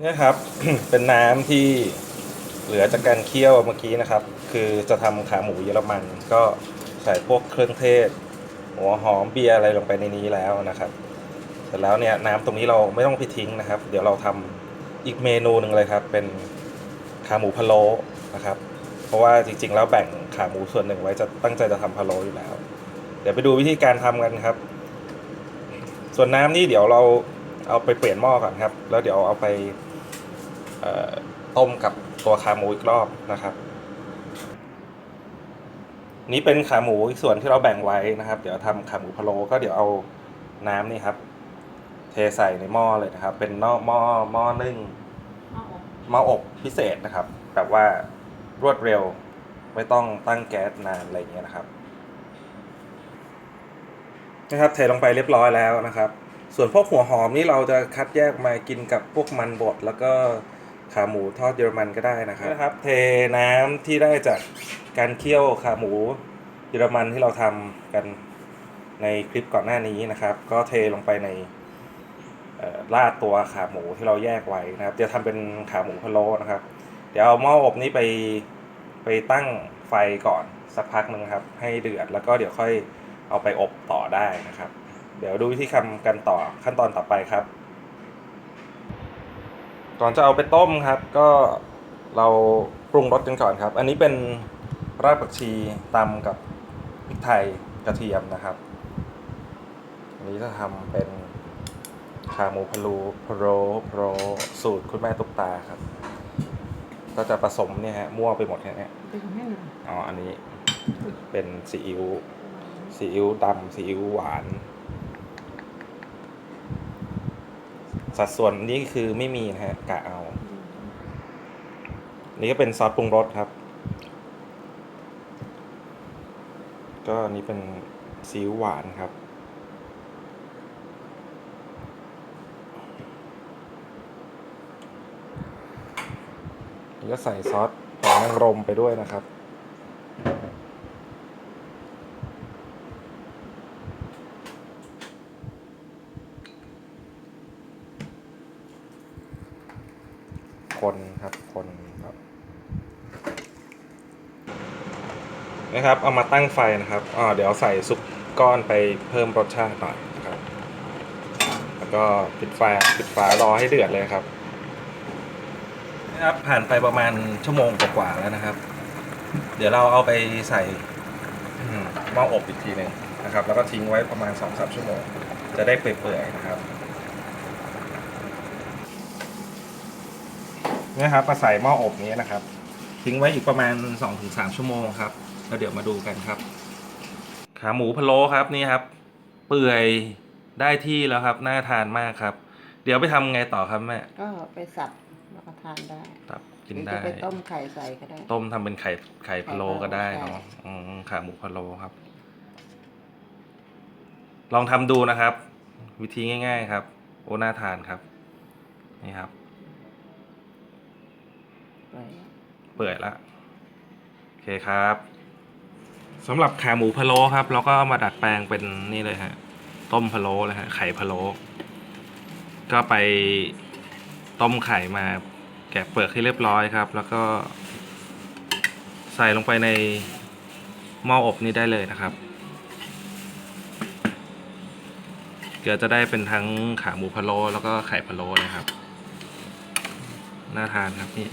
เนี่ยครับ เป็นน้ำที่เหลือจากการเคี่ยวเมื่อกี้นะครับ คือจะทำขาหมูเยอรมันก็ใส่พวกเครื่องเทศ หัวหอมเบียร์อะไรลงไปในนี้แล้วนะครับ เสร็จแล้วเนี่ยน้ำตรงนี้เราไม่ต้องไปทิ้งนะครับ เดี๋ยวเราทำอีกเมนูหนึ่งเลยครับ เป็นขาหมูพะโล้นะครับ เพราะว่าจริงๆ แล้วแบ่งขาหมูส่วนหนึ่งไว้จะตั้งใจจะทำพะโล้อยู่แล้ว เดี๋ยวไปดูวิธีการทำกันครับ ส่วนน้ำนี่เดี๋ยวเรา เอาไปเปลี่ยนหม้อก่อนครับ แล้วเดี๋ยวเอาไปเอ่อต้มกับตัวขาหมูอีกรอบนะครับ นี่เป็นขาหมูอีกส่วนที่เราแบ่งไว้นะครับ เดี๋ยวทำขาหมูพะโล้ก็เดี๋ยวเอาน้ำนี่ครับ เทใส่ในหม้อเลยนะครับ เป็นหม้อหม้อหม้อนึ่งหม้ออบพิเศษนะครับแบบว่ารวดเร็วไม่ต้องตั้งแก๊สนานอะไรอย่างเงี้ยนะครับ นะครับเทลงไปเรียบร้อยแล้วนะครับ ส่วนพวกหัวหอมนี่เราจะคัดแยกมากินกับพวกมันบดแล้วก็ขาหมูทอดเยอรมันก็ได้นะครับนะครับ เทน้ำที่ได้จากการเคี่ยวขาหมูเยอรมันที่เราทำกันในคลิปก่อนหน้านี้นะครับ ก็เทลงไปในเอ่อราดตัวขาหมูที่เราแยกไว้นะครับ จะทำเป็นขาหมูพะโล้นะครับ เดี๋ยวเอาหม้ออบนี้ไปไปตั้งไฟก่อนสักพักหนึ่งครับ ให้เดือดแล้วก็เดี๋ยวค่อยเอาไปอบต่อได้นะครับ เดี๋ยวดูวิธีทำกันต่อขั้นตอนต่อไปครับ ก่อนจะเอาไปต้มครับ ก็เราปรุงรสกันก่อนครับ อันนี้เป็นรากผักชีตำกับพริกไทยกระเทียมนะครับ อันนี้จะทำเป็นขาหมูพะโลูพะโรพะโรสูตรคุณแม่ตุกตาครับ ก็จะผสมเนี่ยฮะมั่วไปหมดแค่เนี้ยดึงให้หน่อยอ๋ออันนี้เป็นซีอิ๊วซีอิ๊วดำซีอิ๊วหวาน สัดส่วนนี้คือไม่มีนะฮะกะเอา นี่ก็เป็นซอสปรุงรสครับ ก็อันนี้เป็นซีอิ๊วหวานครับ นี่ก็ใส่ซอสหอยนางรมไปด้วยนะครับ คนครับคนครับนะครับ เอามาตั้งไฟนะครับอ่าเดี๋ยวใส่ซุปก้อนไปเพิ่มรสชาติหน่อยนะครับ แล้วก็ปิดไฟปิดฝารอให้เดือดเลยครับนะครับผ่านไปประมาณชั่วโมงกว่าๆแล้วนะครับ เดี๋ยวเราเอาไปใส่หม้ออบอีกทีหนึ่งนะครับ แล้วก็ทิ้งไว้ประมาณ2องสามชั่วโมง จะได้เปื่อยๆนะครับ เนี่ยครับมาใส่หม้ออบนี้นะครับ ทิ้งไว้อีกประมาณ 2-3 ชั่วโมงครับแล้วเดี๋ยวมาดูกันครับ ขาหมูพะโล้ครับนี่ครับ เปื่อยได้ที่แล้วครับน่าทานมากครับ เดี๋ยวไปทำไงต่อครับแม่ก็ไปสับแล้วก็ทานได้ครับกินหรือได้ จะไปต้มไข่ใส่ก็ได้ ต้มทำเป็นไข่ไข่พะโล้ก็ได้ใช่เนาะอืมขาหมูพะโล้ครับ ลองทำดูนะครับ วิธีง่าย ๆ ครับ โอ้น่าทานครับ นี่ครับไป เปื่อยละโอเคครับสำหรับขาหมูพะโล้ครับ เราก็มาดัดแปลงเป็นนี่เลยฮะ ต้มพะโล้เลยฮะไข่พะโล้ก็ไปต้มไข่มาแกะเปลือกให้เรียบร้อยครับ แล้วก็ ใส่ลงไปในหม้ออบนี้ได้เลยนะครับเกือจะได้เป็นทั้งขาหมูพะโล้แล้วก็ไข่พะโล้เลยครับ น่าทานครับนี่